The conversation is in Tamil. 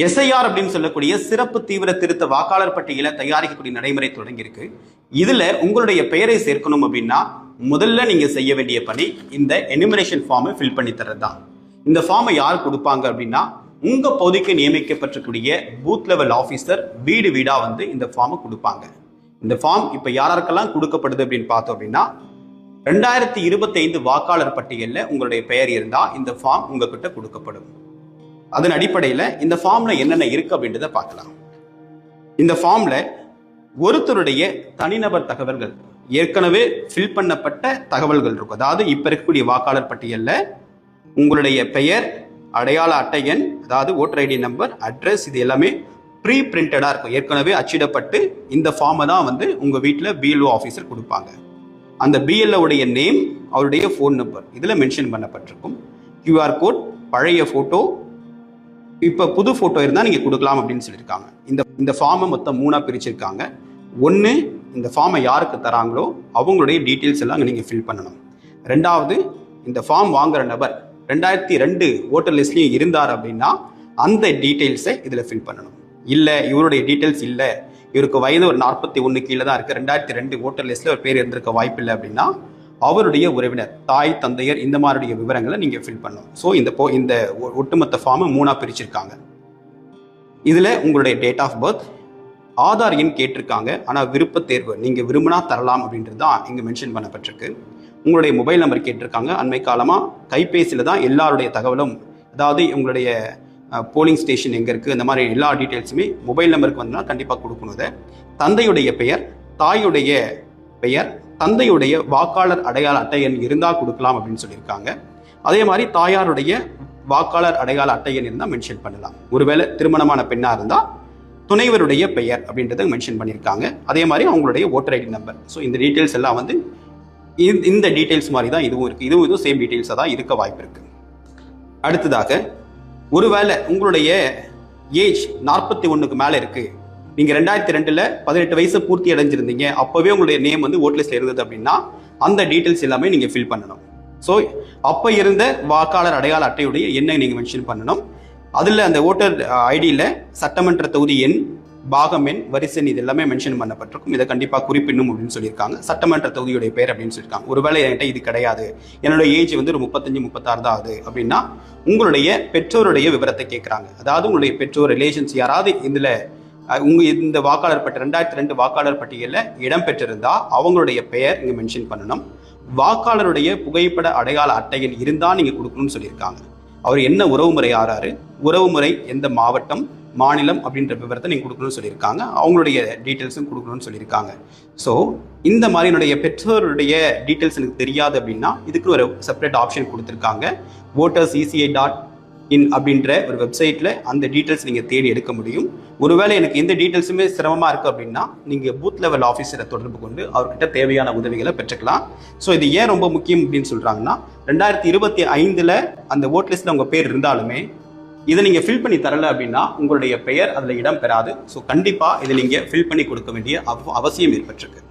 எஸ்ஐஆர் அப்படின்னு சொல்லக்கூடிய சிறப்பு தீவிர திருத்த வாக்காளர் பட்டியலை தயாரிக்கக்கூடிய நடைமுறை தொடங்கியிருக்கு. இதுல உங்களுடைய பெயரை சேர்க்கணும் அப்படின்னா முதல்ல நீங்க செய்ய வேண்டிய பணி இந்த எனிமினேஷன் ஃபார்மை ஃபில் பண்ணி தர்றது தான் இந்த ஃபார்மை யார் கொடுப்பாங்க அப்படின்னா உங்க பகுதிக்கு நியமிக்கப்பட்டிருக்கூடிய பூத் லெவல் ஆஃபீஸர் வீடு வீடா வந்து இந்த ஃபார்மை கொடுப்பாங்க. இந்த ஃபார்ம் இப்ப யாராருக்கெல்லாம் கொடுக்கப்படுது அப்படின்னு பார்த்தோம் அப்படின்னா ரெண்டாயிரத்தி இருபத்தைந்து வாக்காளர் பட்டியலில் உங்களுடைய பெயர் இருந்தால் இந்த ஃபார்ம் உங்ககிட்ட கொடுக்கப்படும். அதன் அடிப்படையில் இந்த ஃபார்ம்ல என்னென்ன இருக்கு அப்படின்றத பார்க்கலாம். இந்த ஃபார்மில் ஒருத்தருடைய தனிநபர் தகவல்கள் ஏற்கனவே ஃபில் பண்ணப்பட்ட தகவல்கள் இருக்கும். அதாவது இப்போ இருக்கக்கூடிய வாக்காளர் பட்டியலில் உங்களுடைய பெயர் அடையாள அட்டை எண் அதாவது ஓட்டர் ஐடி நம்பர் அட்ரஸ் இது எல்லாமே ப்ரீ பிரிண்டடாக இருக்கும். ஏற்கனவே அச்சிடப்பட்டு இந்த ஃபார்மை தான் வந்து உங்கள் வீட்டில் பிஎல்ஓ ஆஃபீஸர் கொடுப்பாங்க. அந்த பிஎல்ஓடைய நேம் அவருடைய ஃபோன் நம்பர் இதில் மென்ஷன் பண்ணப்பட்டிருக்கும். கியூஆர் கோட் பழைய ஃபோட்டோ இப்போ புது ஃபோட்டோ இருந்தால் நீங்கள் கொடுக்கலாம் அப்படின்னு சொல்லியிருக்காங்க. இந்த இந்த ஃபார்மை மொத்தம் மூணாக பிரிச்சிருக்காங்க. ஒன்று இந்த ஃபார்மை யாருக்கு தராங்களோ அவங்களுடைய டீட்டெயில்ஸ் எல்லாம் நீங்கள் ஃபில் பண்ணணும். ரெண்டாவது இந்த ஃபார்ம் வாங்குற நபர் ரெண்டாயிரத்தி ரெண்டு ஓட்டர் லிஸ்ட்லேயும் இருந்தார் அப்படின்னா அந்த டீட்டெயில்ஸை இதில் ஃபில் பண்ணணும். இல்லை இவருடைய டீட்டெயில்ஸ் இல்லை. இவருக்கு வயது ஒரு நாற்பத்தி ஒன்று கீழே தான் இருக்குது ரெண்டாயிரத்தி ரெண்டு ஓட்டர் லிஸ்ட்டில் ஒரு பேர் இருந்திருக்க வாய்ப்பில்லை அப்படின்னா அவருடைய உறவினர் தாய் தந்தையர் இந்த மாதிரிடைய விவரங்களை நீங்கள் ஃபில் பண்ணணும். ஸோ இந்த போ இந்த ஒ- ஒட்டுமொத்த ஃபார்மை மூணாக பிரிச்சிருக்காங்க. இதில் உங்களுடைய டேட் ஆஃப் பர்த் ஆதார் எண் கேட்டிருக்காங்க. ஆனால் விருப்பத் தேர்வு நீங்கள் விரும்பினா தரலாம் அப்படின்றது தான் இங்கே மென்ஷன் பண்ணப்பட்டிருக்கு. உங்களுடைய மொபைல் நம்பர் கேட்டிருக்காங்க. அண்மை காலமாக கைபேசியில் தான் எல்லாருடைய தகவலும் அதாவது உங்களுடைய போலிங் ஸ்டேஷன் எங்கே இருக்குது இந்த மாதிரி எல்லா டீட்டெயில்ஸுமே மொபைல் நம்பருக்கு வந்தால் கண்டிப்பாக கொடுக்கணும் தந்தையுடைய பெயர் தாயுடைய பெயர் தந்தையுடைய வாக்காளர் அடையாள அட்டை எண் இருந்தால் கொடுக்கலாம் அப்படின்னு சொல்லியிருக்காங்க. அதே மாதிரி தாயாருடைய வாக்காளர் அடையாள அட்டை எண் இருந்தால் மென்ஷன் பண்ணலாம். ஒருவேளை திருமணமான பெண்ணாக இருந்தால் துணைவருடைய பெயர் அப்படின்றத மென்ஷன் பண்ணியிருக்காங்க. அதே மாதிரி அவங்களுடைய ஓட்டர் ஐடி நம்பர் ஸோ இந்த டீட்டெயில்ஸ் எல்லாம் வந்து இந்த- இந்த டீட்டெயில்ஸ் மாதிரி தான் இதுவும் இருக்குது இதுவும் இதுவும் சேம் டீட்டெயில்ஸாக தான் இருக்க வாய்ப்பு இருக்குது அடுத்ததாக ஒருவேளை உங்களுடைய ஏஜ் நாற்பத்தி ஒன்றுக்கு மேலே இருக்குது நீங்கள் ரெண்டாயிரத்தி ரெண்டில் பதினெட்டு வயசு பூர்த்தி அடைஞ்சிருந்தீங்க. அப்போவே உங்களுடைய நேம் வந்து ஓட் லிஸ்ட்டில் இருந்தது அப்படின்னா அந்த டீட்டெயில்ஸ் எல்லாமே நீங்கள் ஃபில் பண்ணணும். ஸோ அப்போ இருந்த வாக்காளர் அடையாள அட்டையுடைய எண்ணை நீங்கள் மென்ஷன் பண்ணணும். அதில் அந்த ஓட்டர் ஐடியில் சட்டமன்ற தொகுதி எண் பாகம் எண் வரிசை இது எல்லாமே மென்ஷன் பண்ணப்பட்டிருக்கும். இதை கண்டிப்பாக குறிப்பிடணும் அப்படின்னு சொல்லியிருக்காங்க. சட்டமன்ற தொகுதியுடைய பேர் அப்படின்னு சொல்லியிருக்காங்க. ஒருவேளை என்கிட்ட இது கிடையாது. என்னோட ஏஜ் வந்து ஒரு முப்பத்தஞ்சு முப்பத்தாறு தான் ஆகுது அப்படின்னா உங்களுடைய பெற்றோருடைய விவரத்தை கேட்குறாங்க அதாவது உங்களுடைய பெற்றோர் ரிலேஷன்ஸ் யாராவது இதில் உங்க இந்த வாக்காளர் பட்டி ரெண்டாயிரத்தி ரெண்டு வாக்காளர் பட்டியலில் இடம்பெற்றிருந்தால் அவங்களுடைய பெயர் இங்கே மென்ஷன் பண்ணணும். வாக்காளருடைய புகைப்பட அடையாள அட்டையில் இருந்தால் நீங்கள் கொடுக்கணும்னு சொல்லியிருக்காங்க. அவர் என்ன உறவுமுறை ஆறாரு? உறவுமுறை எந்த மாவட்டம் மாநிலம் அப்படின்ற விவரத்தை நீங்கள் கொடுக்கணும்னு சொல்லியிருக்காங்க. அவங்களுடைய டீட்டெயில்ஸும் கொடுக்கணும்னு சொல்லியிருக்காங்க. ஸோ இந்த மாதிரி என்னுடைய பெற்றோருடைய டீட்டெயில்ஸ் எனக்கு தெரியாது அப்படின்னா இதுக்கு ஒரு செப்பரேட் ஆப்ஷன் கொடுத்துருக்காங்க. ஓட்டர்ஸ் இசிஐ டாட் இன் அப்படின்ற ஒரு வெப்சைட்டில் அந்த டீட்டெயில்ஸ் நீங்கள் தேடி எடுக்க முடியும். ஒருவேளை எனக்கு எந்த டீட்டெயில்ஸுமே சிரமமாக இருக்குது அப்படின்னா நீங்கள் பூத் லெவல் ஆஃபீஸரை தொடர்பு கொண்டு அவர்கிட்ட தேவையான உதவிகளை பெற்றுக்கலாம். ஸோ இது ஏன் ரொம்ப முக்கியம் அப்படின்னு சொல்கிறாங்கன்னா ரெண்டாயிரத்தி இருபத்தி ஐந்தில் அந்த ஓட் லிஸ்ட்டில் உங்கள் பேர் இருந்தாலுமே இதை நீங்கள் ஃபில் பண்ணி தரலை அப்படின்னா உங்களுடைய பெயர் அதில் இடம் பெறாது. ஸோ கண்டிப்பாக இதை நீங்கள் ஃபில் பண்ணி கொடுக்க வேண்டிய அவ- அவசியம் ஏற்பட்டிருக்கு.